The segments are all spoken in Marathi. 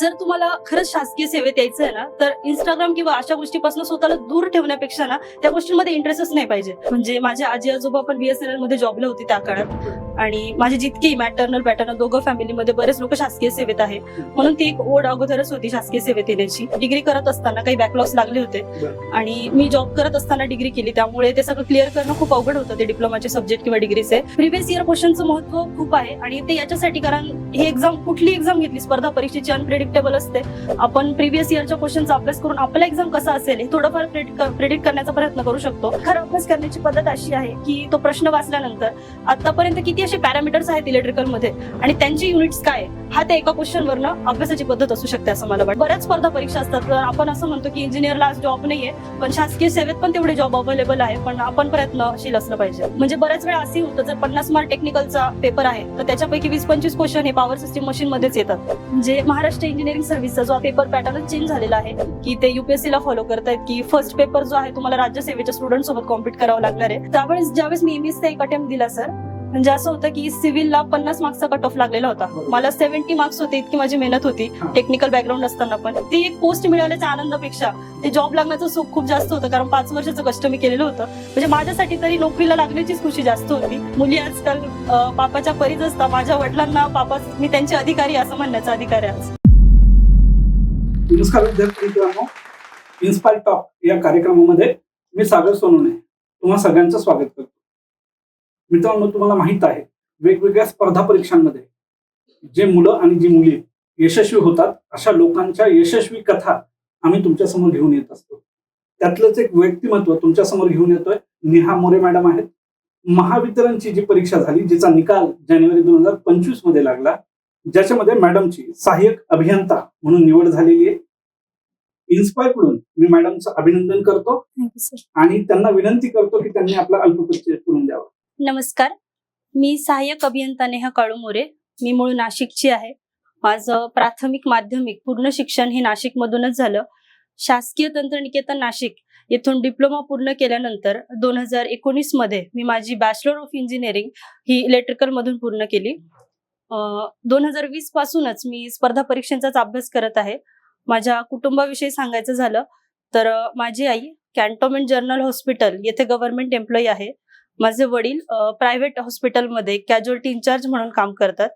जर तुम्हाला खरंच शासकीय सेवेत यायचं आहे ना तर इंस्टाग्राम किंवा अशा गोष्टीपासून स्वतःला दूर ठेवण्यापेक्षा ना त्या गोष्टींमध्ये इंटरेस्टच नाही पाहिजे. म्हणजे माझे आजी आजोबा पण बीएसएनएलमध्ये जॉबला होती त्या काळात. आणि माझे जितके मॅटर्नल पॅटर्नल दोघं फॅमिलीमध्ये बरेच लोक शासकीय सेवेत आहे म्हणून ती एक ओढ अगोदरच होती शासकीय सेवेत येण्याची. डिग्री करत असताना काही बॅकलॉग्स लागले होते. आणि मी जॉब करत असताना डिग्री केली. त्यामुळे ते सगळं क्लिअर करणं खूप अवघड होतं ते डिप्लोमाचे सब्जेक्ट किंवा डिग्रीचे प्रिव्हियस इयर क्वेश्चनचं महत्त्व खूप आहे. आणि ते याच्यासाठी कारण ही एक्झाम कुठली एक्झाम घेतली? स्पर्धा परीक्षेची प्रिडिक्टेबल असते. आपण प्रिव्हियस इयरच्या क्वेश्चनचा अभ्यास करून आपला एक्झाम कसा असेल हे थोडंफार प्रिडिक्ट करण्याचा प्रयत्न करू शकतो. खरं अभ्यास करण्याची पद्धत अशी आहे की तो प्रश्न वाचल्यानंतर आतापर्यंत किती असे पॅरामीटर्स आहेत इलेक्ट्रिकलमध्ये आणि त्यांची युनिट्स काय हा त्या एका क्वेश्चन वरनं अभ्यासाची पद्धत असू शकते असं मला वाटतं. बऱ्याच स्पर्धा परीक्षा असतात. तर आपण असं म्हणतो की इंजिनियरला आज जॉब नाहीये पण शासकीय सेवेत पण तेवढे जॉब अवेलेबल आहे पण आपण प्रयत्नशील असलं पाहिजे. म्हणजे बऱ्याच वेळा असे होतं जर पन्नास मार्क टेक्निकलचा पेपर आहे तर त्याच्यापैकी वीस पंचवीस क्वेश्चन हे पॉवर सिस्टीम मशीन मध्येच येतात. म्हणजे महाराष्ट्र इंजिनिअरिंग सर्व्हिसचा जो पेपर पॅटर्न चेंज झालेला आहे की ते युपीएससी ला फॉलो करतायत की फर्स्ट पेपर जो आहे तुम्हाला राज्यसेवेच्या स्टुडंट सोबत कॉम्पिट करावं लागणार आहे. त्यावेळेस ज्यावेळेस मी एमबीएसचा एक अटेम्प्ट दिला सर म्हणजे असं होतं की सिव्हिलला पन्नास मार्क्सचा कट ऑफ लागलेला होता. मला सेव्हन्टी मार्क्स होते इतकी माझी मेहनत होती. टेक्निकल बॅकग्राऊंड असताना पण. ती एक पोस्ट मिळाल्याच्या आनंदापेक्षा ते जॉब लागण्याचं सुख खूप जास्त होतं कारण पाच वर्षाचं कष्ट मी केलेलं होतं. म्हणजे माझ्यासाठी तरी नोकरीला लागण्याचीच खुशी जास्त होती. मुली आजकाल पापाच्या परीच असतात. माझ्या वडिलांना पापा मी त्यांचे अधिकारी असं म्हणण्याचा अधिकार आहे नमस्कार विद्यार्थी मित्रांनो इन्स्पायर टॉक या कार्यक्रमामध्ये मी सागर सोनवणे तुम्हा सगळ्यांचं स्वागत करतो. मित्रांनो तुम्हाला माहीत आहे वेगवेगळ्या स्पर्धा परीक्षांमध्ये जे मुलं आणि जी मुली यशस्वी होतात अशा लोकांच्या यशस्वी कथा आम्ही तुमच्यासमोर घेऊन येत असतो. त्यातलंच एक व्यक्तिमत्व तुमच्यासमोर घेऊन येतोय नेहा मोरे मॅडम आहेत. महावितरणची जी परीक्षा झाली जिचा निकाल जानेवारी दोन हजार पंचवीसमध्ये लागला ज्याच्यामध्ये मॅडमची सहाय्यक अभियंता म्हणून निवड झालेली आहे. इन्स्पायरकडून मी मॅडमचं अभिनंदन करतो. आणि त्यांना विनंती करतो की त्यांनी आपला अल्पपरिचय करून द्यावा. नमस्कार. मी सहाय्यक अभियंता नेहा काळू मोरे मी मूळ नाशिकची आहे. माझं प्राथमिक माध्यमिक पूर्ण शिक्षण हे नाशिकमधूनच झालं. शासकीय तंत्रनिकेतन नाशिक येथून डिप्लोमा पूर्ण केल्यानंतर दोन हजार एकोणीसमध्ये मी माझी बॅचलर ऑफ इंजिनिअरिंग ही इलेक्ट्रिकल मधून पूर्ण केली. दोन हजार वीस पासूनच मी स्पर्धा परीक्षांचाच अभ्यास करत आहे. माझ्या कुटुंबाविषयी सांगायचं झालं तर माझी आई कॅन्टोन्मेंट जर्नल हॉस्पिटल येथे गव्हर्नमेंट एम्प्लॉई आहे. माझे वडील प्रायव्हेट हॉस्पिटलमध्ये कॅज्युअलिटी इन्चार्ज म्हणून काम करतात.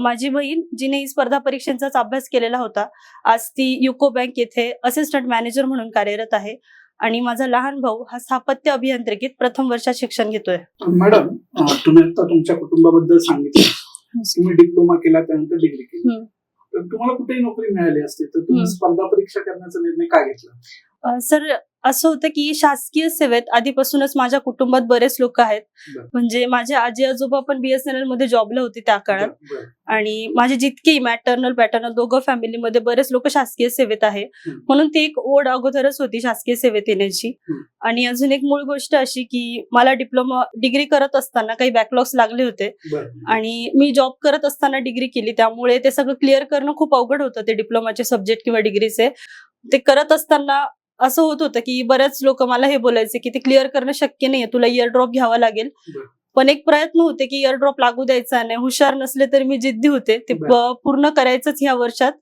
माझी बहीण जिने ही स्पर्धा परीक्षांचाच अभ्यास केलेला होता आज ती युको बँक येथे असिस्टंट मॅनेजर म्हणून कार्यरत आहे आणि माझा लहान भाऊ हा स्थापत्य अभियांत्रिकीत प्रथम वर्षात शिक्षण घेतोय. मॅडम तुम्ही आता तुमच्या कुटुंबाबद्दल सांगितलं. तुम्ही डिप्लोमा केला त्यानंतर डिग्री केली. तर तुम्हाला कुठेही नोकरी मिळाली असते तर तुम्ही. स्पर्धा परीक्षा करण्याचा निर्णय काय घेतला सर असं होतं की शासकीय सेवेत आधीपासूनच माझ्या कुटुंबात बरेच लोक आहेत. म्हणजे माझे आजी आजोबा पण बीएसएनएलमध्ये जॉबला होते त्या काळात. आणि माझे जितके मॅटर्नल पॅटर्नल दोघं फॅमिलीमध्ये बरेच लोक शासकीय सेवेत आहे. म्हणून ती एक ओढ अगोदरच होती शासकीय सेवेत येण्याची. आणि अजून एक मूळ गोष्ट अशी की मला डिप्लोमा डिग्री करत असताना काही बॅकलॉग्स लागले होते. आणि मी जॉब करत असताना डिग्री केली त्यामुळे ते सगळं क्लिअर करणं खूप अवघड होतं ते डिप्लोमाचे सब्जेक्ट किंवा डिग्रीचे ते करत असताना असं होत होतं की बरेच लोक मला हे बोलायचे की ते क्लिअर करणं शक्य नाहीये तुला इयर ड्रॉप घ्यावा लागेल. पण एक प्रयत्न होते की इयर ड्रॉप लागू द्यायचा नाही. हुशार नसले तरी मी जिद्दी होते. ते पूर्ण करायचंच ह्या वर्षात.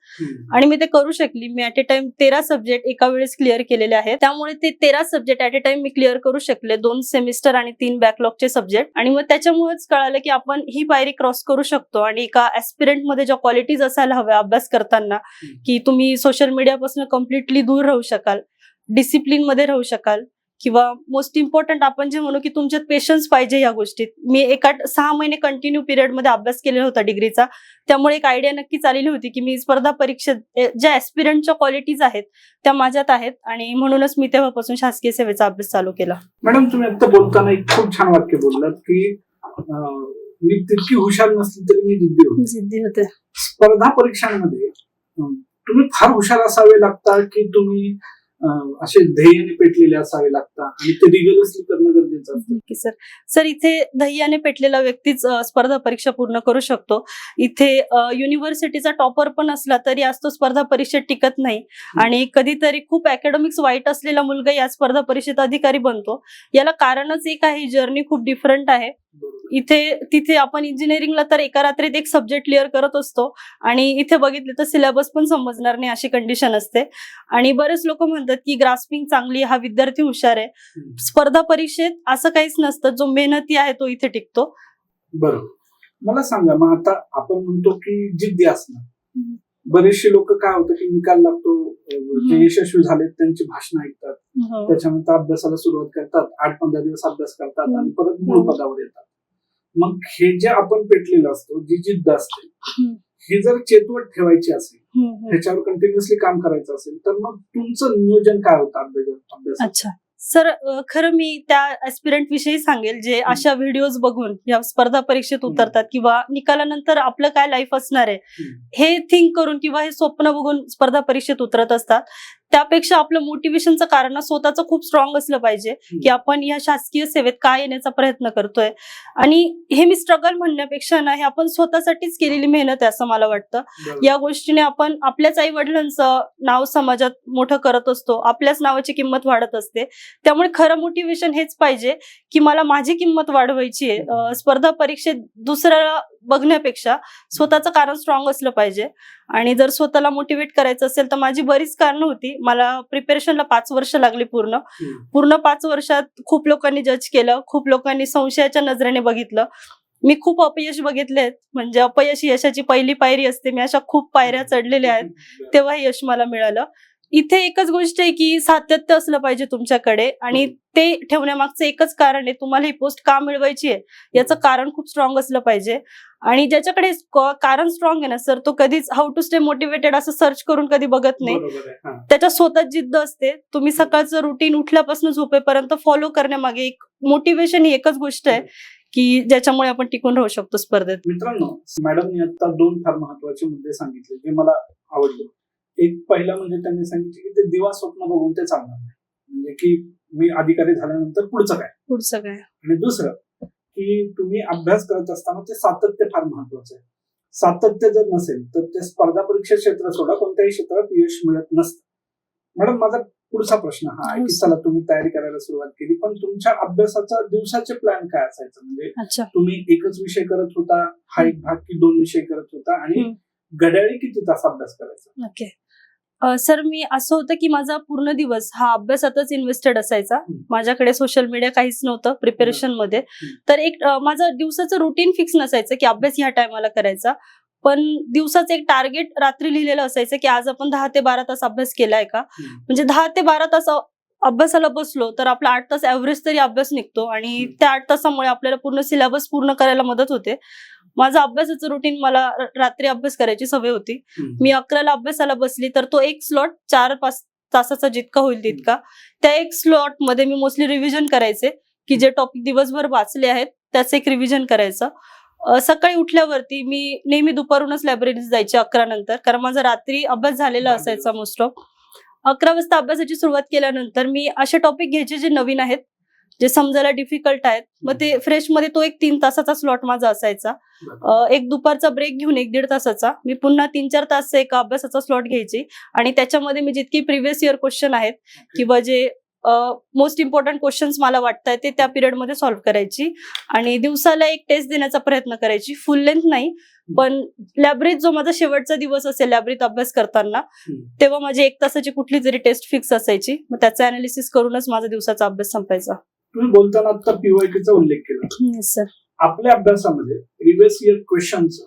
आणि मी ते करू शकली. मी ऍट ए टाइम तेरा सब्जेक्ट एका वेळेस क्लिअर केलेले आहेत. त्यामुळे ते तेरा सब्जेक्ट ऍट ए टाइम मी क्लिअर करू शकले. दोन सेमिस्टर आणि तीन बॅकलॉगचे सब्जेक्ट आणि मग त्याच्यामुळेच कळालं की आपण ही पायरी क्रॉस करू शकतो. आणि एका ऍस्पिरंटमध्ये ज्या क्वालिटीज असायला हव्या अभ्यास करताना की तुम्ही सोशल मीडियापासून कम्प्लिटली दूर राहू शकाल. डिसिप्लिनमध्ये राहू शकाल. किंवा मोस्ट इम्पॉर्टंट आपण जे म्हणू की तुमच्यात पेशन्स पाहिजे या गोष्टीत. मी एका सहा महिने कंटिन्यू पिरियडमध्ये अभ्यास केलेला होता डिग्रीचा त्यामुळे एक आयडिया नक्कीच आलेली होती की मी स्पर्धा परीक्षेत ज्या ऍस्पिरंटच्या क्वालिटीज आहेत त्या माझ्यात आहेत. आणि म्हणूनच मी तेव्हापासून शासकीय सेवेचा अभ्यास चालू केला. मॅडम तुम्ही आता बोलताना एक खूप छान वाक्य बोललात की मी तितकी हुशार नसली तरी मी जिद्दी होते. जिद्दी होते. स्पर्धा परीक्षांमध्ये तुम्ही फार हुशार असावे लागता की तुम्ही असे ध्येयाने पेटलेले असावे लागता आणि ते रिगरसली करणं गरजेचं असतं. सर सर इथे दह्याने पेटलेला व्यक्तीच स्पर्धा परीक्षा पूर्ण करू शकतो. इथे युनिव्हर्सिटीचा टॉपर पण असला तरी आज तो स्पर्धा परीक्षेत टिकत नाही. आणि कधीतरी खूप अकॅडमिक्स वाईट असलेला मुलगा या स्पर्धा परीक्षेत अधिकारी बनतो. याला कारणच एक आहे जर्नी खूप डिफरंट आहे. इथे तिथे आपण इंजिनिअरिंगला तर एका रात्रीत एक सब्जेक्ट क्लिअर करत असतो. आणि इथे बघितले तर सिलेबस पण समजणार नाही अशी कंडिशन असते. आणि बरेच लोक म्हणतात की ग्रास्पिंग चांगली हा विद्यार्थी हुशार आहे. स्पर्धा परीक्षेत असं काहीच नसतं. जो मेहनती आहे तो इथे टिकतो. बरोबर मला सांगा मग आता आपण म्हणतो की जिद्दी असणं. हम्म. बरेचसे लोक काय होतं की निकाल लागतो जे. यशस्वी झालेत त्यांची भाषण ऐकतात. त्याच्यानंतर अभ्यासाला सुरुवात करतात. आठ पंधरा दिवस अभ्यास करतात. आणि परत मूळ. पदावर येतात. मग हे जे आपण पेटलेलं असतो जी जिद्द असते. हे जर चेतवत ठेवायची असेल. ह्याच्यावर कंटिन्युअसली काम करायचं असेल तर मग तुमचं नियोजन काय होतं अभ्यास सर खरं मी त्या ऍस्पिरंट विषयी सांगेल जे अशा व्हिडिओज बघून या स्पर्धा परीक्षेत. उतरतात किंवा निकालानंतर आपलं काय लाईफ असणार आहे. हे थिंक करून किंवा हे स्वप्न बघून स्पर्धा परीक्षेत उतरत असतात त्यापेक्षा आपलं मोटिवेशनचं कारण स्वतःचं खूप स्ट्रॉंग असलं पाहिजे की आपण या शासकीय सेवेत काय येण्याचा प्रयत्न करतोय. आणि हे मी स्ट्रगल म्हणण्यापेक्षा ना हे आपण स्वतःसाठीच केलेली मेहनत आहे असं मला वाटतं. या गोष्टीने आपण आपल्याच आई वडिलांचं नाव समाजात मोठं करत असतो आपल्याच नावाची किंमत वाढत असते. त्यामुळे खरं मोटिवेशन हेच पाहिजे की मला माझी किंमत वाढवायची आहे. स्पर्धा परीक्षेत दुसऱ्याला बघण्यापेक्षा स्वतःचं कारण स्ट्रॉंग असलं पाहिजे. आणि जर स्वतःला मोटिवेट करायचं असेल तर माझी बरीच कारणं होती. मला प्रिपरेशनला पाच वर्ष लागली पूर्ण. पूर्ण पाच वर्षात खूप लोकांनी जज केलं. खूप लोकांनी संशयाच्या नजरेने बघितलं. मी खूप अपयश बघितले आहेत. म्हणजे अपयश यशाची पहिली पायरी असते. मी अशा खूप पायऱ्या चढलेल्या आहेत. तेव्हा हे यश मला मिळालं. इथे एकच गोष्ट आहे की सातत्य असलं पाहिजे तुमच्याकडे. आणि ते ठेवण्यामागचं एकच कारण आहे. तुम्हाला ही पोस्ट का मिळवायची आहे? याचं कारण खूप स्ट्रॉंग असलं पाहिजे. आणि ज्याच्याकडे कारण स्ट्रॉंग आहे ना सर तो कधीच हाऊ टू स्टे मोटिवेटेड असं सर्च करून कधी बघत नाही. त्याच्या स्वतः जिद्द असते. तुम्ही सकाळचं रुटीन उठल्यापासून झोपेपर्यंत फॉलो करण्यामागे एक मोटिवेशन ही एकच गोष्ट आहे की ज्याच्यामुळे आपण टिकून राहू शकतो स्पर्धेत. मित्रांनो मॅडमनी आता दोन फार महत्त्वाचे मुद्दे सांगितले जे मला आवडले. एक पहिला म्हणजे त्यांनी सांगितले की ते दिवा स्वप्न बघून ते चालणार नाही. म्हणजे की मी अधिकारी झाल्यानंतर पुढचं काय? पुढचं काय? आणि दुसरं की तुम्ही अभ्यास करत असताना ते सातत्य फार महत्वाचं आहे. सातत्य जर नसेल तर ते स्पर्धा परीक्षा क्षेत्र सोडा कोणत्याही क्षेत्रात यश मिळत नसतं. मॅडम माझा पुढचा प्रश्न हा आहे की चला तुम्ही तयारी करायला सुरुवात केली पण तुमच्या अभ्यासाचा दिवसाचे प्लॅन काय असायचं? म्हणजे तुम्ही एकच विषय करत होता हा एक भाग की दोन विषय करत होता आणि. घड्याळी किती तास अभ्यास करायचा? सर मी असं होतं की माझा पूर्ण दिवस हा अभ्यासातच इन्व्हेस्टेड असायचा. माझ्याकडे सोशल मीडिया काहीच नव्हतं प्रिपरेशनमध्ये. तर एक माझं दिवसाचं रुटीन फिक्स नसायचं की अभ्यास ह्या टायमाला करायचा पण दिवसाचं एक टार्गेट रात्री लिहिलेलं असायचं की आज आपण दहा ते बारा तास अभ्यास केलाय का. म्हणजे दहा ते बारा तास अभ्यासाला बसलो तर आपला आठ तास ऍव्हरेज तरी अभ्यास निघतो आणि. त्या आठ तासामुळे आपल्याला पूर्ण सिलेबस पूर्ण करायला मदत होते. माझं अभ्यासाचं रुटीन मला रात्री अभ्यास करायची सवय होती. मी अकराला अभ्यासाला बसली तर तो एक स्लॉट चार पाच तासाचा जितका होईल तितका. त्या एक स्लॉटमध्ये मी मोस्टली रिव्हिजन करायचे की जे टॉपिक दिवसभर वाचले आहेत त्याचं एक रिव्हिजन करायचं. सकाळी उठल्यावरती मी नेहमी दुपारूनच लायब्ररीत जायचे अकरा नंतर कारण माझा रात्री अभ्यास झालेला असायचा मोस्ट ऑफ अकरा वाजता अभ्यासाची सुरुवात केल्यानंतर मी असे टॉपिक घ्यायचे जे नवीन आहेत जे समजायला डिफिकल्ट आहेत. मग ते फ्रेशमध्ये तो एक तीन तासाचा स्लॉट माझा असायचा. एक दुपारचा ब्रेक घेऊन एक दीड तासाचा. मी पुन्हा तीन चार तास एक अभ्यासाचा स्लॉट घ्यायची. आणि त्याच्यामध्ये मी जितकी प्रिव्हियस इयर क्वेश्चन आहेत किंवा जे मोस्ट इम्पॉर्टंट क्वेश्चन्स मला वाटत ते त्या पिरियडमध्ये सॉल्व्ह करायची. आणि दिवसाला एक टेस्ट देण्याचा प्रयत्न करायची. फुल लेंथ नाही पण लॅब्रेत जो माझा शेवटचा दिवस असेल लॅब्रेत अभ्यास करताना. तेव्हा माझी एक तासाची कुठली तरी टेस्ट फिक्स असायची. मग त्याचं अनालिसिस करूनच माझा दिवसाचा अभ्यास संपायचा. तुम्ही बोलताना आता पीवायकीचा उल्लेख केला. सर आपल्या अभ्यासामध्ये प्रिव्हियस इयर क्वेश्चनचं.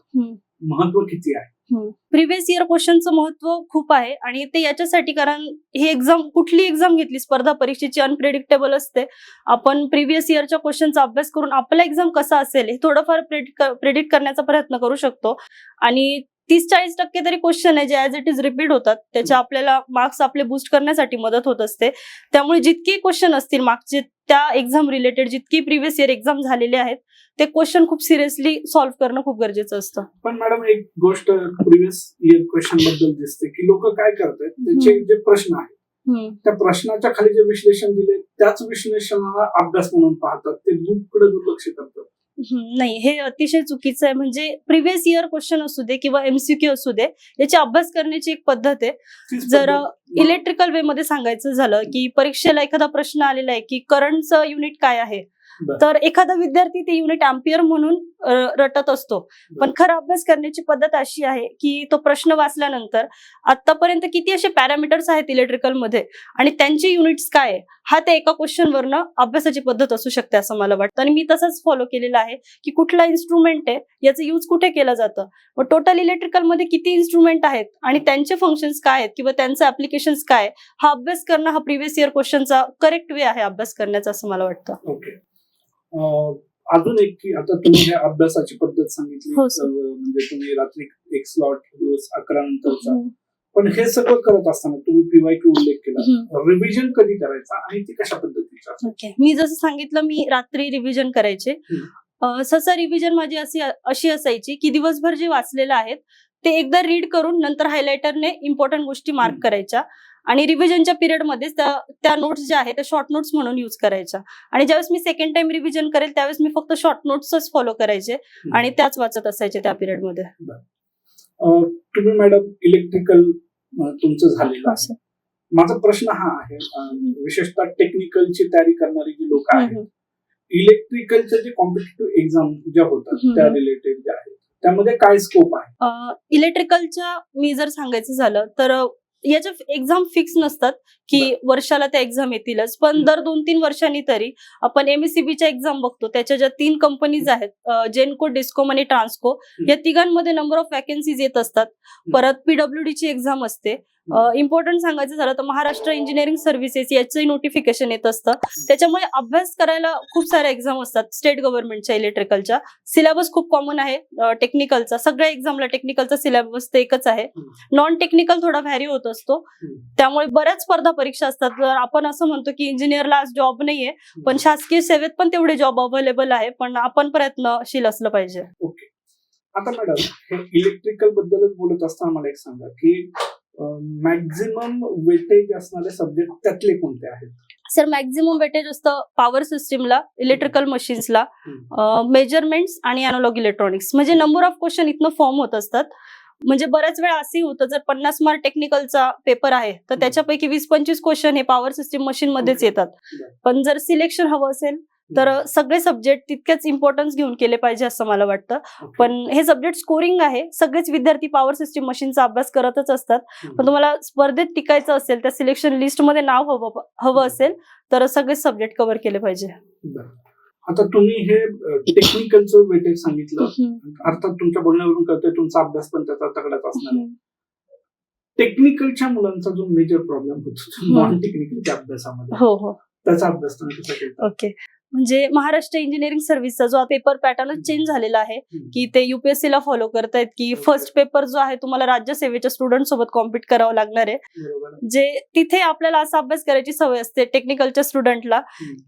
महत्त्व किती आहे? प्रिव्हियस इयर क्वेश्चनचं महत्त्व खूप आहे आणि ते याच्यासाठी कारण ही एक्झाम कुठली एक्झाम घेतली? स्पर्धा परीक्षेची अनप्रेडिक्टेबल असते. आपण प्रिव्हियस इयरच्या क्वेश्चनचा अभ्यास करून आपला एक्झाम कसा असेल हे थोडंफार प्रेडिक्ट करण्याचा प्रयत्न करू शकतो. आणि तीस चाळीस टक्के तरी क्वेश्चन आहे जे ऍज इट इज रिपीट होतात. त्याचे आपल्याला मार्क्स आपले बूस्ट करण्यासाठी मदत होत असते. त्यामुळे जितके क्वेश्चन असतील मागचे त्या एक्झाम रिलेटेड जितकी प्रिव्हियस इयर एक्झाम झालेले आहेत ते क्वेश्चन खूप सिरियसली सॉल्व्ह करणं खूप गरजेचं असतं. पण मॅडम एक गोष्ट प्रिव्हियस इयर क्वेश्चनबद्दल दिसते की लोक काय करतात त्याचे जे प्रश्न आहेत त्या प्रश्नाच्या खाली जे विश्लेषण दिले त्याच विश्लेषणाला अभ्यास म्हणून पाहतात. ते बुककडे दुर्लक्ष करतात? नाही हे अतिशय चुकीचं आहे. म्हणजे प्रिव्हियस इयर क्वेश्चन असू दे किंवा एमसीक्यू असू दे याची अभ्यास करण्याची एक पद्धत आहे. जर इलेक्ट्रिकल वे मध्ये सांगायचं झालं की परीक्षेला एखादा प्रश्न आलेला आहे की करंटचं युनिट काय आहे. तर एखादा विद्यार्थी ते युनिट अँपियर म्हणून रटत असतो. पण खरं अभ्यास करण्याची पद्धत अशी आहे की तो प्रश्न वाचल्यानंतर आतापर्यंत किती असे पॅरामीटर्स आहेत इलेक्ट्रिकलमध्ये आणि त्यांचे युनिट्स काय हा त्या एका क्वेश्चन वरनं अभ्यासाची पद्धत असू शकते असं मला वाटतं. आणि मी तसंच फॉलो केलेलं आहे की कुठला इन्स्ट्रुमेंट आहे याचं यूज कुठे केलं जातं? मग टोटल इलेक्ट्रिकलमध्ये किती इन्स्ट्रुमेंट आहेत आणि त्यांचे फंक्शन्स काय आहेत किंवा त्यांचे ऍप्लिकेशन्स काय हा अभ्यास करणं हा प्रिव्हियस इयर क्वेश्चनचा करेक्ट वे आहे अभ्यास करण्याचा असं मला वाटतं. अजून एक की आता तुम्ही अभ्यासाची पद्धत सांगितली हो, सर. म्हणजे तुम्ही रात्री एक स्लॉट दिवस अकरा नंतरचा पण हे सगळं करत असताना तुम्ही पीवाय क्यू उल्लेख केला हम्म. रिव्हिजन कधी करायचा आणि ती कशा पद्धतीचा ओके मी जसं सांगितलं मी रात्री रिव्हिजन करायचे हम्म. अं, सहसा रिव्हिजन माझी अशी अशी असायची की दिवसभर जे वाचलेलं आहेत ते एकदा रीड करून नंतर हायलायटरने इम्पॉर्टंट गोष्टी मार्क हम्म. करायच्या आणि रिव्हिजनच्या पिरियडमध्येच त्या त्या नोट्स ज्या आहेत त्या शॉर्ट नोट्स म्हणून यूज करायच्या. आणि ज्यावेळेस मी सेकंड टाइम रिव्हिजन करेल त्यावेळेस मी फक्त शॉर्ट नोट्सच फॉलो करायचे आणि त्याच वाचत असायचे त्या पिरियडमध्ये तुम्ही मॅडम इलेक्ट्रिकल तुमचं झालेलं आहे. माझा प्रश्न हा आहे विशेषतः टेक्निकलची तयारी करणारी जी लोक आहेत इलेक्ट्रिकलचे जे कॉम्पिटेटिव्ह एक्झाम ज्या होतात. त्या रिलेटेड ज्या आहेत त्यामध्ये काय स्कोप आहे? इलेक्ट्रिकलच्या मी जर सांगायचं झालं तर याच्या एक्झाम फिक्स नसतात की वर्षाला त्या एक्झाम येतीलच. पण. दर दोन तीन वर्षांनी तरी आपण एमएससीबीच्या एक्झाम बघतो. त्याच्या ज्या तीन कंपनीज आहेत जेनको डिस्कोम आणि ट्रान्सको या तिघांमध्ये नंबर ऑफ वॅकन्सीज येत असतात. परत पीडब्ल्यू ची एक्झाम असते. इम्पॉर्टंट सांगायचं झालं तर महाराष्ट्र इंजिनिअरिंग सर्व्हिसेस याचंही नोटिफिकेशन येत असतं. त्याच्यामुळे अभ्यास करायला खूप साऱ्या एक्झाम असतात स्टेट गव्हर्नमेंटच्या इलेक्ट्रिकलच्या सिलेबस खूप कॉमन आहे टेक्निकलचा सगळ्या एक्झामला टेक्निकलचा सिलेबस तर एकच आहे. नॉन टेक्निकल थोडा व्हॅरी होत असतो. त्यामुळे बऱ्याच स्पर्धा परीक्षा असतात. जर आपण असं म्हणतो की इंजिनियरला आज जॉब नाहीये पण शासकीय सेवेत पण तेवढे जॉब अवेलेबल आहे पण आपण प्रयत्नशील असलं पाहिजे. आता मॅडम इलेक्ट्रिकल बद्दलच बोलत असताना मला एक सांगा की मॅक्झिमम वेटेज असणारे सब्जेक्ट त्यातले कोणते आहेत? सर मॅक्झिमम वेटेज असतं पॉवर सिस्टीमला इलेक्ट्रिकल मशीन्सला मेजरमेंट्स आणि अॅनोलॉग इलेक्ट्रॉनिक्स म्हणजे नंबर ऑफ क्वेश्चन इथनं फॉर्म होत असतात. म्हणजे बऱ्याच वेळा असंही होतं जर पन्नास मार्क टेक्निकलचा पेपर आहे तर त्याच्यापैकी वीस पंचवीस क्वेश्चन हे पॉवर सिस्टीम मशीन मध्येच. येतात. पण जर सिलेक्शन हवं असेल तर सगळे सब्जेक्ट तितकेच इम्पॉर्टन्स घेऊन केले पाहिजे असं मला वाटतं. पण हे सब्जेक्ट स्कोरिंग आहे. सगळेच विद्यार्थी पॉवर सिस्टीम मशीनचा अभ्यास करतच असतात. पण तुम्हाला स्पर्धेत टिकायचं असेल त्या सिलेक्शन लिस्टमध्ये नाव हवं हवं असेल तर सगळेच सब्जेक्ट कव्हर केले पाहिजे. आता तुम्ही हे टेक्निकलचं वेटेज सांगितलं. अर्थात तुमच्या बोलण्यावरून कळतंय तुमचा अभ्यास पण त्याचा तगडाच असणार आहे. टेक्निकलच्या मुलांचा जो मेजर प्रॉब्लेम होतो. नॉन टेक्निकलच्या अभ्यासामध्ये. हो हो. त्याचा अभ्यास तुम्ही ओके म्हणजे महाराष्ट्र इंजिनिअरिंग सर्व्हिसचा जो पेपर पॅटर्न चेंज झालेला आहे. की ते युपीएससी ला फॉलो करतायत की. फर्स्ट पेपर जो आहे तुम्हाला राज्यसेवेच्या स्टुडंट सोबत कॉम्पिट करावं लागणार आहे जे तिथे आपल्याला असा अभ्यास करायची सवय असते टेक्निकलच्या स्टुडंटला.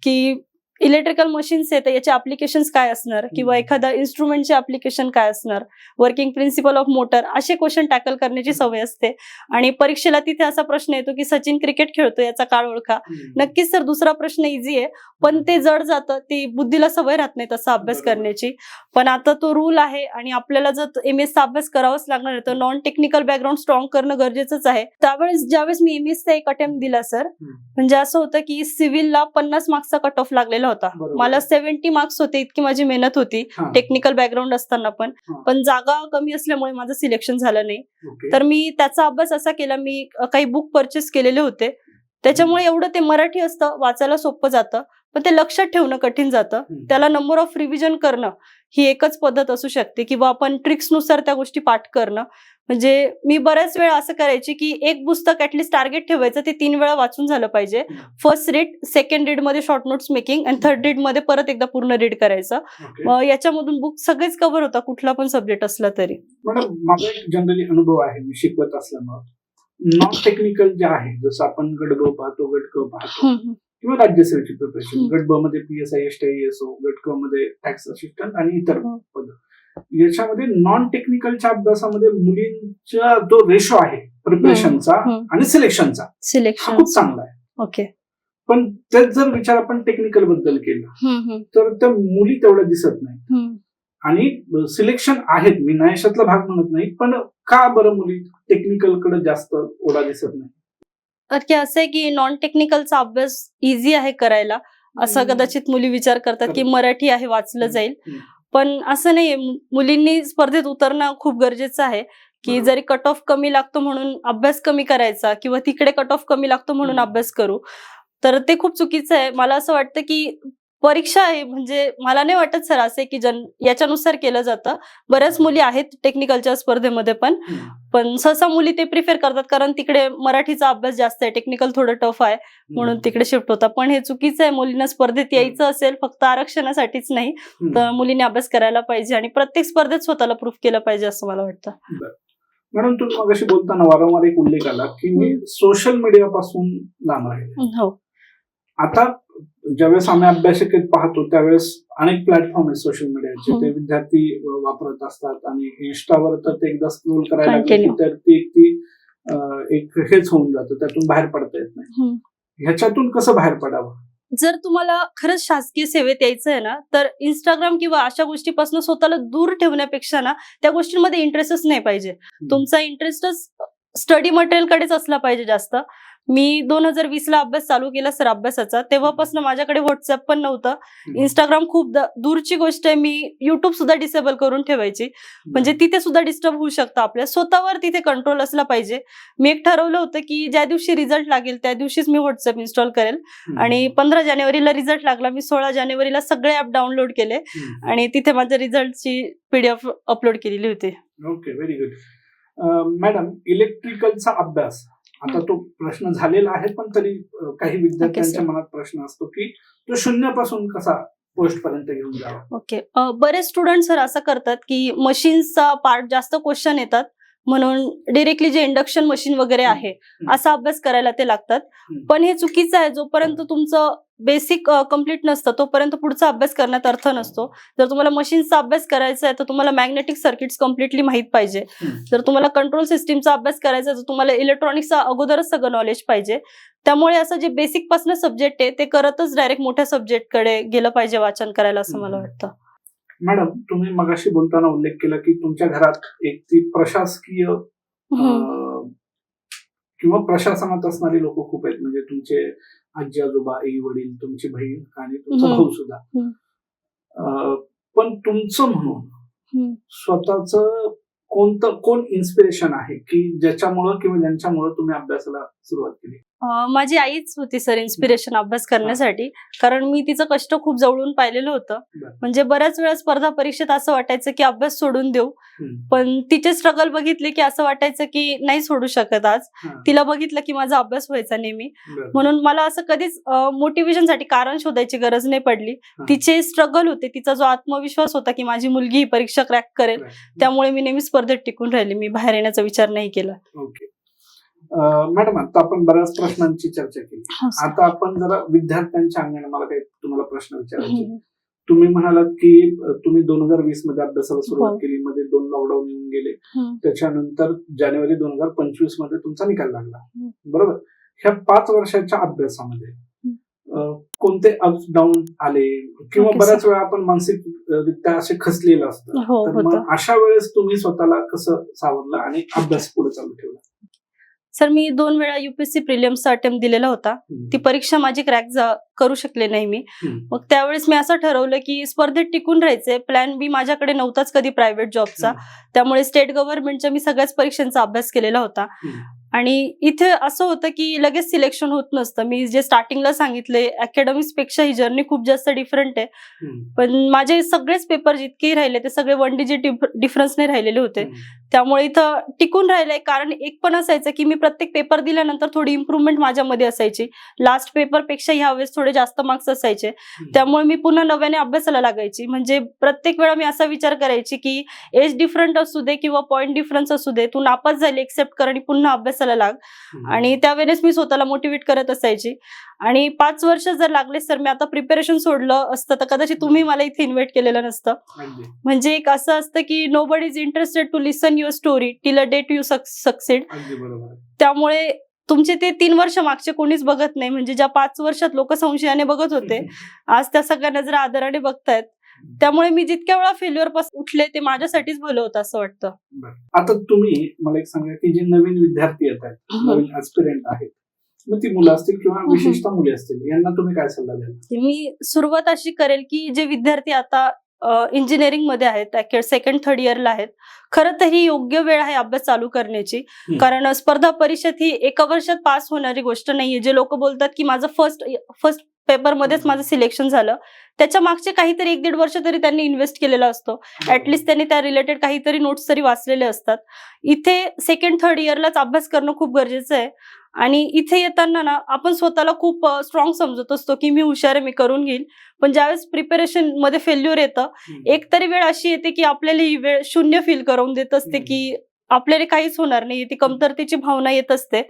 की इलेक्ट्रिकल मशीन्स आहेत याचे ऍप्लिकेशन्स काय असणार? किंवा. एखादा इन्स्ट्रुमेंटचे ऍप्लिकेशन काय असणार? वर्किंग प्रिन्सिपल ऑफ मोटर असे क्वेश्चन टॅकल करण्याची सवय असते. आणि परीक्षेला तिथे असा प्रश्न येतो की सचिन क्रिकेट खेळतो याचा काळ ओळखा. नक्कीच सर दुसरा प्रश्न इझी आहे. पण ते जड जातं ती बुद्धीला सवय राहत नाही तसा अभ्यास. करण्याची. पण आता तो रूल आहे आणि आपल्याला जर एम एस चा अभ्यास करावाच लागणार आहे तर नॉन टेक्निकल बॅकग्राऊंड स्ट्रॉंग करणं गरजेचंच आहे. त्यावेळेस ज्यावेळेस मी एम चा एक अटेम्प्ट दिला सर. म्हणजे असं होतं की सिव्हिलला पन्नास मार्क्सचा कट ऑफ लागलेला होता. मला सेव्हन्टी मार्क्स होते इतकी माझी मेहनत होती. टेक्निकल बॅकग्राऊंड असताना पण. पण जागा कमी असल्यामुळे माझं सिलेक्शन झालं नाही. तर मी त्याचा अभ्यास असा केला मी काही बुक परचेस केलेले होते त्याच्यामुळे एवढं ते मराठी असतं वाचायला सोपं जातं पण ते लक्षात ठेवणं कठीण जातं. त्याला नंबर ऑफ रिव्हिजन करणं ही एकच पद्धत असू शकते किंवा आपण ट्रिक्सनुसार त्या गोष्टी पाठ करणं म्हणजे मी बऱ्याच वेळा असं करायची की एक पुस्तक ऍटलीस्ट टार्गेट ठेवायचं ते तीन वेळा वाचून झालं पाहिजे. फर्स्ट रीड सेकंड रीडमध्ये शॉर्ट नोट्स मेकिंग आणि थर्ड रीडमध्ये परत एकदा पूर्ण रीड करायचं याच्यामधून बुक सगळेच कव्हर होता कुठला पण सब्जेक्ट असला तरी मॅडम माझा एक जनरली अनुभव आहे मी शिकवत असल्यामुळे नॉन टेक्निकल जे आहे जसं आपण गट ब पाहतो गट क पाहतो किंवा राज्यसेवेची प्रिपरेशन. गट ब मध्ये PSI S T S O गट क मध्ये टॅक्स असिस्टंट आणि इतर हो. पद याच्यामध्ये नॉन टेक्निकलच्या अभ्यासामध्ये मुलींचा जो रेशो आहे प्रिपरेशनचा. आणि सिलेक्शनचा सिलेक्शन खूप चांगला आहे. ओके पण तेच जर विचार आपण टेक्निकलबद्दल केला तर त्या मुली तेवढ्या दिसत नाही आणि सिलेक्शन आहेत मी नायशातला भाग म्हणत नाही पण का बरं मुली टेक्निकलकडे जास्त ओढा दिसत नाही तर की असं आहे की नॉन टेक्निकलचा अभ्यास इझी आहे करायला. असं. कदाचित मुली विचार करतात की. मराठी आहे वाचलं जाईल. पण असं नाहीये मु- मुलींनी स्पर्धेत उतरणं खूप गरजेचं आहे की. जरी कट ऑफ कमी लागतो म्हणून अभ्यास कमी करायचा किंवा तिकडे कट ऑफ कमी लागतो म्हणून. अभ्यास करू तर ते खूप चुकीचं आहे मला असं वाटतं की परीक्षा आहे. म्हणजे मला नाही वाटत सर असे की जन याच्यानुसार केलं जातं. बऱ्याच मुली आहेत टेक्निकलच्या स्पर्धेमध्ये पण. पण सहसा मुली ते प्रिफर करतात कारण तिकडे मराठीचा अभ्यास जास्त आहे. टेक्निकल थोडं टफ आहे. म्हणून तिकडे शिफ्ट होता. पण हे चुकीचं आहे. मुलींना स्पर्धेत यायचं असेल फक्त आरक्षणासाठीच नाही. तर मुलींनी अभ्यास करायला पाहिजे आणि प्रत्येक स्पर्धेत स्वतःला प्रूफ केलं पाहिजे असं मला वाटतं. म्हणून तुम्ही मगाशी बोलताना वारंवार एक उल्लेख आला की मी सोशल मीडिया पासून लांब राहिले हो. आता ज्यावेळेस आम्ही अभ्यासिकेत पाहतो त्यावेळेस अनेक प्लॅटफॉर्म आहेत सोशल मीडियाचे. ते विद्यार्थी वापरत असतात आणि इंस्टावर तर ते एकदा स्क्रोल करायला लागले. तर ती एक ती एक हेच होऊन जातं त्यातून बाहेर पडता येत नाही. ह्याच्यातून कसं बाहेर पडावं जर तुम्हाला खरंच शासकीय सेवेत यायचं आहे ना तर इंस्टाग्राम किंवा अशा गोष्टीपासून स्वतःला दूर ठेवण्यापेक्षा ना त्या गोष्टींमध्ये इंटरेस्टच नाही पाहिजे तुमचा इंटरेस्टच स्टडी मटेरियल कडेच असला पाहिजे जास्त मी दोन हजार वीस ला अभ्यास चालू केला सर अभ्यासाचा. तेव्हापासून माझ्याकडे व्हॉट्सअप पण नव्हतं. इंस्टाग्राम खूप दूरची गोष्ट आहे. मी युट्यूब सुद्धा डिसेबल करून ठेवायची. म्हणजे तिथे सुद्धा डिस्टर्ब होऊ शकतं आपल्या. स्वतःवर तिथे कंट्रोल असला पाहिजे. मी एक ठरवलं होतं की ज्या दिवशी रिझल्ट लागेल त्या दिवशीच मी व्हॉट्सअप इन्स्टॉल करेल. आणि पंधरा जानेवारीला रिझल्ट लागला. मी सोळा जानेवारीला सगळे ऍप डाउनलोड केले. आणि तिथे माझ्या रिझल्टची पीडीएफ अपलोड केलेली होती. ओके व्हेरी गुड मॅडम इलेक्ट्रिकलचा अभ्यास. आता तो प्रश्न झालेला आहे पण तरी काही विद्यार्थ्यांच्या. मनात प्रश्न असतो की तो शून्यापासून कसा पोस्ट पर्यंत घेऊन जावा? ओके. बरेच स्टुडंट सर असं करतात की मशीन्सचा पार्ट जास्त क्वेश्चन येतात. म्हणून डिरेक्टली जे इंडक्शन मशीन वगैरे आहे. असा अभ्यास करायला ते लागतात. पण हे चुकीचं आहे जोपर्यंत तुमचं बेसिक कंप्लीट नसतं तोपर्यंत पुढचा अभ्यास करण्यात अर्थ नसतो जर तुम्हाला मशीनचा अभ्यास करायचा आहे तर तुम्हाला मॅग्नेटिक सर्किट्स कम्प्लिटली माहीत पाहिजे. जर तुम्हाला कंट्रोल सिस्टीमचा अभ्यास करायचा आहे तर तुम्हाला इलेक्ट्रॉनिक्सचा अगोदरच सगळं नॉलेज पाहिजे त्यामुळे असं जे बेसिकपासून सब्जेक्ट आहे ते करतच डायरेक्ट मोठ्या सब्जेक्टकडे गेलं पाहिजे वाचन करायला असं मला. वाटतं मॅडम तुम्ही मगाशी बोलताना उल्लेख केला की तुमच्या घरात एक ती प्रशासकीय किंवा प्रशासनात असणारी लोक खूप आहेत. म्हणजे तुमचे आजी आजोबा आई वडील तुमची बहीण आणि तुमचा. भाऊ सुद्धा. पण तुमचं म्हणून. स्वतःच कोणतं कोण इन्स्पिरेशन आहे? की ज्याच्यामुळं किंवा ज्यांच्यामुळं तुम्ही अभ्यासाला सुरुवात केली. माझी आईच होती सर इन्स्पिरेशन अभ्यास करण्यासाठी. कारण मी तिचं कष्ट खूप जवळून पाहिलेलं होतं. म्हणजे बऱ्याच वेळा स्पर्धा परीक्षेत असं वाटायचं की अभ्यास सोडून देऊ. पण तिचे स्ट्रगल बघितले की असं वाटायचं की नाही सोडू शकत आज. तिला बघितलं की माझा अभ्यास व्हायचा नेहमी. म्हणून मला असं कधीच मोटिवेशनसाठी कारण शोधायची गरज नाही पडली. तिचे स्ट्रगल होते. तिचा जो आत्मविश्वास होता की माझी मुलगी ही परीक्षा क्रॅक करेल. त्यामुळे मी नेहमी स्पर्धेत टिकून राहिली. मी बाहेर येण्याचा विचार नाही केला. मॅडम आता आपण बऱ्याच प्रश्नांची चर्चा केली. आता आपण जरा विद्यार्थ्यांच्या अंगाने मला काही तुम्हाला प्रश्न विचारायचे. तुम्ही म्हणालात की तुम्ही दोन हजार वीसमध्ये अभ्यासाला सुरुवात हो. केली मध्ये दोन लॉकडाऊन येऊन गेले. त्याच्यानंतर जानेवारी दोन हजार पंचवीसमध्ये तुमचा निकाल लागला. बरोबर? ह्या पाच वर्षाच्या अभ्यासामध्ये कोणते अप्स डाऊन आले? किंवा बऱ्याच वेळा आपण मानसिक अ, रित्या असे खचलेलं असतं. हो तर मग अशा वेळेस तुम्ही स्वतःला कसं सावरलं आणि अभ्यास पुढे चालू ठेवला? सर मी दोन वेळा युपीएससी प्रिलियमचा अटेम्प्ट दिलेला होता. ती परीक्षा माझी क्रॅक करू शकले नाही मी. मग त्यावेळेस मी असं ठरवलं की स्पर्धेत टिकून राहायचे प्लॅन बी माझ्याकडे नव्हताच कधी प्रायव्हेट जॉबचा त्यामुळे स्टेट गव्हर्नमेंटच्या मी सगळ्याच परीक्षांचा अभ्यास केलेला होता. आणि इथे असं होतं की लगेच सिलेक्शन होत नसतं. मी जे स्टार्टिंगला सांगितले अकॅडमिक्सपेक्षा ही जर्नी खूप जास्त डिफरंट आहे. पण माझे सगळेच पेपर जितकेही राहिले ते सगळे वन डिजिट डिफरन्सने राहिलेले होते. त्यामुळे इथं टिकून राहिलंय. कारण एक पण असायचं की मी प्रत्येक पेपर दिल्यानंतर थोडी इम्प्रुव्हमेंट माझ्यामध्ये असायची. लास्ट पेपरपेक्षा ह्यावेळेस थोडे जास्त मार्क्स असायचे. त्यामुळे मी पुन्हा नव्याने अभ्यासाला लागायची. म्हणजे प्रत्येक वेळा मी असा विचार करायची की एज डिफरंट असू दे किंवा पॉईंट डिफरन्स असू दे तू नापास झाली एक्सेप्ट कर आणि पुन्हा अभ्यासाला लाग. आणि त्यावेळेस मी स्वतःला मोटिवेट करत असायची. आणि पाच वर्ष जर लागले सर मी आता प्रिपरेशन सोडलं असतं तर कदाचित तुम्ही मला इथे इन्व्हाइट केलेलं नसतं. म्हणजे एक असं असतं की nobody is interested to listen your story till a date you succeed. त्यामुळे तुमचे ते तीन वर्ष मागचे कोणीच बघत नाही. म्हणजे ज्या पाच वर्षात लोक संशयाने बघत होते आज त्या सगळ्यांना जर आदराने बघतायत. त्यामुळे मी जितक्या वेळा फेल्युअरपासून उठले ते माझ्यासाठीच भलं होतं असं वाटतं. आता तुम्ही मला एक सांगा की जे नवीन विद्यार्थी येत आहेत नवीन ऍस्पिरंट आहेत मग ती मुलं असतील किंवा विशेषतः मुली असतील यांना तुम्ही काय सल्ला द्याल? मी सुरुवात अशी करेल की जे विद्यार्थी आता इंजिनिअरिंगमध्ये आहेत सेकंड थर्ड इयरला आहेत खरं तर ही योग्य वेळ आहे अभ्यास चालू करण्याची. कारण स्पर्धा परीक्षेत ही एका वर्षात पास होणारी गोष्ट नाहीये. जे लोक बोलतात की माझं फर्स्ट फर्स्ट पेपर मध्येच हम्म. माझं सिलेक्शन झालं. त्याच्या मागचे काहीतरी एक दीड वर्ष तरी त्यांनी इन्व्हेस्ट केलेला असतो. ऍटलिस्ट त्यांनी त्या रिलेटेड काहीतरी नोट्स तरी वाचलेले असतात. इथे सेकंड थर्ड इयरलाच अभ्यास करणं खूप गरजेचं आहे. आणि इथे येताना ना आपण स्वतःला खूप स्ट्रॉंग समजत असतो की मी हुशार आहे मी करून घेईल. पण ज्यावेळेस प्रिपरेशनमध्ये फेल्युअर येतं. एक तरी वेळ अशी येते की आपल्याला ही वेळ शून्य फील करून देत असते. की आपल्याला काहीच होणार नाही ती कमतरतेची भावना येत असते.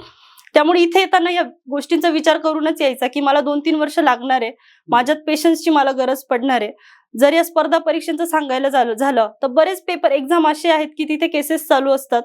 त्यामुळे इथे येताना या गोष्टींचा विचार करूनच यायचा की मला दोन तीन वर्ष लागणार आहे. माझ्यात पेशन्सची मला गरज पडणार आहे. जर या स्पर्धा परीक्षांचं सांगायला झालं झालं तर बरेच पेपर एक्झाम असे आहेत की तिथे केसेस चालू असतात.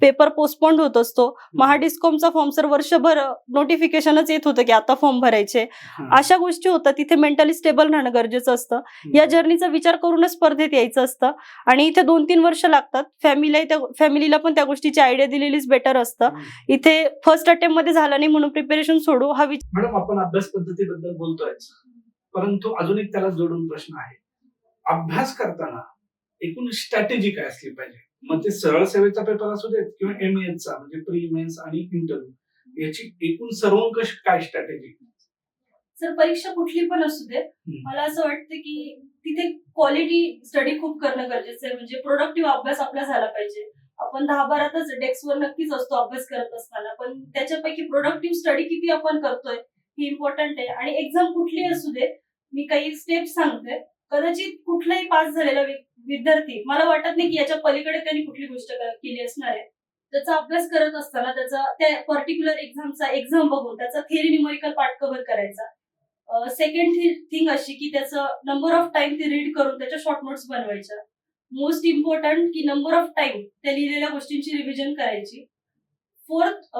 पेपर पोस्टपोन्ड होत असतो. महाडिस्कॉमचा फॉर्म सर वर्षभर नोटिफिकेशनच येत होतं की आता फॉर्म भरायचे. अशा गोष्टी होतात. तिथे मेंटली स्टेबल राहणं गरजेचं असतं. या जर्नीचा विचार करूनच स्पर्धेत यायचं असतं. आणि इथे दोन तीन वर्ष लागतात. फॅमिली त्या फॅमिलीला पण त्या गोष्टीची आयडिया दिलेलीच बेटर असतं. इथे फर्स्ट अटेम्प्टमध्ये झालं नाही म्हणून प्रिपरेशन सोडू हा विचार मॅडम आपण अभ्यास पद्धतीबद्दल बोलतोय परंतु अजून एक त्याला जोडून प्रश्न आहे. अभ्यास करताना एकूण स्ट्रॅटेजी काय असली पाहिजे? मग ते सरळ सेवेचा पेपर असू देत किंवा एम चा म्हणजे प्री मेन्स आणि इंटरव्ह्यू याची एकूण सर्वंकष काय स्ट्रॅटेजी सर परीक्षा कुठली पण असू दे मला असं वाटतं की तिथे क्वालिटी स्टडी खूप करणं गरजेचं आहे. म्हणजे प्रोडक्टिव्ह अभ्यास आपला झाला पाहिजे. आपण दहा बारातच डेस्कवर नक्कीच असतो अभ्यास करत असताना. पण त्याच्यापैकी प्रोडक्टिव्ह स्टडी किती आपण करतोय ही इम्पॉर्टंट आहे. आणि एक्झाम कुठली असू दे मी काही स्टेप्स सांगते. कदाचित कुठलाही पास झालेला विद्यार्थी मला वाटत नाही की याच्या पलीकडे त्यांनी कुठली गोष्ट केली असणार आहे. त्याचा अभ्यास करत असताना त्याचा त्या पर्टिक्युलर एक्झामचा एक्झाम बघून त्याचा थेरी न्यूमरिकल पार्ट कव्हर करायचा. सेकंड थिंग अशी की त्याचं नंबर ऑफ टाइम ते रीड करून त्याच्या शॉर्ट नोट्स बनवायच्या. मोस्ट इम्पॉर्टंट की नंबर ऑफ टाइम त्या लिहिलेल्या गोष्टींची रिव्हिजन करायची. फोर्थ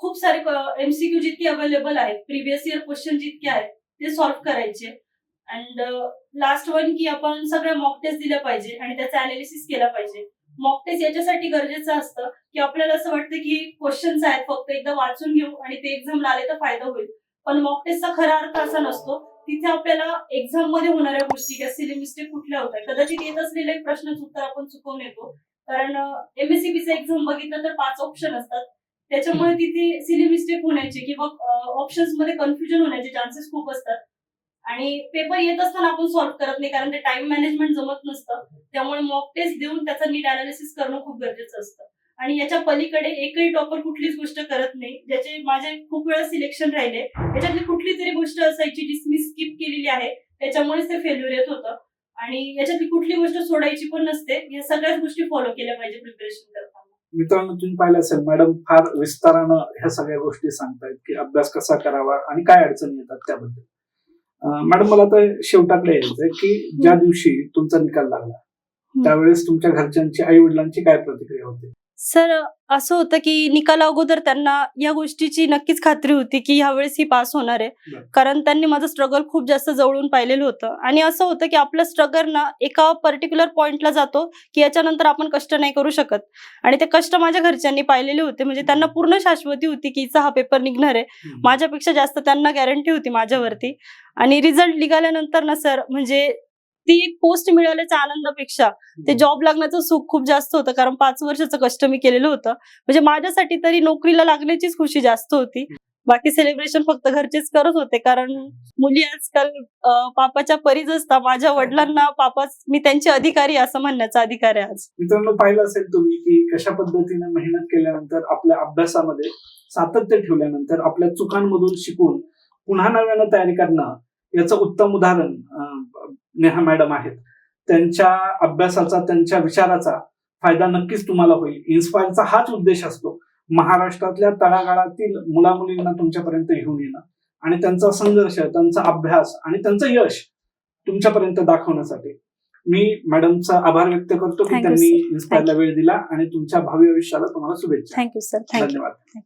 खूप सारे एमसीक्यू जितके अवेलेबल आहेत प्रिव्हियस इयर क्वेश्चन जितके आहेत ते सॉल्व्ह करायचे. अँड लास्ट वन की आपण सगळ्या मॉक टेस्ट दिल्या पाहिजे आणि त्याचा अनालिसिस केला पाहिजे. मॉक टेस्ट याच्यासाठी गरजेचं असतं की आपल्याला असं वाटतं की क्वेश्चन्स आहेत फक्त एकदा वाचून घेऊ आणि ते एक्झामला आले तर फायदा होईल. पण मॉक टेस्टचा खरा अर्थ असा नसतो तिथे आपल्याला एक्झाममध्ये होणाऱ्या गोष्टी किंवा सिली मिस्टेक कुठल्या होत्या? कदाचित येत असलेले प्रश्नच उत्तर आपण चुकवून येतो. कारण एमएससीबीचा एक्झाम बघितलं तर पाच ऑप्शन असतात. त्याच्यामुळे तिथे सिली मिस्टेक होण्याचे किंवा ऑप्शन्समध्ये कन्फ्युजन होण्याचे चान्सेस खूप असतात. आणि पेपर येत असताना आपण सॉल्व्ह करत नाही कारण ते टाइम मॅनेजमेंट जमत नसतं. त्यामुळे मॉक टेस्ट देऊन त्याचं नीट अनालिसिस करणं खूप गरजेचं असतं. आणि याच्या पलीकडे एकही टॉपर कुठलीच गोष्ट करत नाही ज्याचे माझे खूप वेळा सिलेक्शन राहिले. याच्यातली कुठली तरी गोष्ट असायची डिसमिस स्किप केलेली आहे त्याच्यामुळेच ते फेल्युअर येत होतं. आणि याच्यातली कुठली गोष्ट सोडायची पण नसते या सगळ्याच गोष्टी फॉलो केल्या पाहिजे प्रिपरेशन करताना. मित्रांनो तुम्ही पाहिलं असेल मॅडम फार विस्तारानं ह्या सगळ्या गोष्टी सांगतायत की अभ्यास कसा करावा आणि काय अडचणी येतात त्याबद्दल. मॅडम मला तर शेवटाकडे यायचंय की ज्या दिवशी तुमचा निकाल लागला त्यावेळेस तुमच्या घरच्यांची आई वडिलांची काय प्रतिक्रिया होती? सर असं होतं की निकाला अगोदर त्यांना या गोष्टीची नक्कीच खात्री होती की ह्यावेळेस ही पास होणार आहे. कारण त्यांनी माझं स्ट्रगल खूप जास्त जवळून पाहिलेलं होतं. आणि असं होतं की आपलं स्ट्रगल ना एका पर्टिक्युलर पॉइंटला जातो की याच्यानंतर आपण कष्ट नाही करू शकत. आणि ते कष्ट माझ्या घरच्यांनी पाहिलेले होते. म्हणजे त्यांना पूर्ण शाश्वती होती की हिचा हा पेपर निघणार आहे. माझ्यापेक्षा जास्त त्यांना गॅरंटी होती माझ्यावरती. आणि रिझल्ट निघाल्यानंतर ना सर म्हणजे ती एक पोस्ट मिळाल्याच्या आनंदापेक्षा ते जॉब लागण्याचं सुख खूप जास्त होतं. कारण पाच वर्षाचं कष्ट मी केलेलं होतं. म्हणजे माझ्यासाठी तरी नोकरीला लागण्याचीच खुशी जास्त होती. बाकी सेलिब्रेशन फक्त घरचेच करत होते. कारण मुली आजकाल पापाच्या परीच असतात. माझ्या वडिलांना पापा मी त्यांचे अधिकारी असं म्हणण्याचा अधिकार आहे आज. मित्रांनो पाहिलं असेल तुम्ही की कशा पद्धतीने मेहनत केल्यानंतर आपल्या अभ्यासामध्ये सातत्य ठेवल्यानंतर आपल्या चुकांमधून शिकून पुन्हा नव्यानं तयारी करणं याचं उत्तम उदाहरण नेहा मॅडम आहेत. त्यांच्या अभ्यासाचा त्यांच्या विचाराचा फायदा नक्कीच तुम्हाला होईल. इन्स्पायरचा हाच उद्देश असतो. महाराष्ट्रातल्या तळागाळातील मुलामुलींना तुमच्यापर्यंत घेऊन येणं आणि त्यांचा संघर्ष त्यांचा अभ्यास आणि त्यांचं यश तुमच्यापर्यंत दाखवण्यासाठी. मी मॅडमचा आभार व्यक्त करतो की त्यांनी. इन्स्पायरला वेळ दिला आणि तुमच्या भावी आयुष्याला तुम्हाला शुभेच्छा. थँक्यू सर धन्यवाद.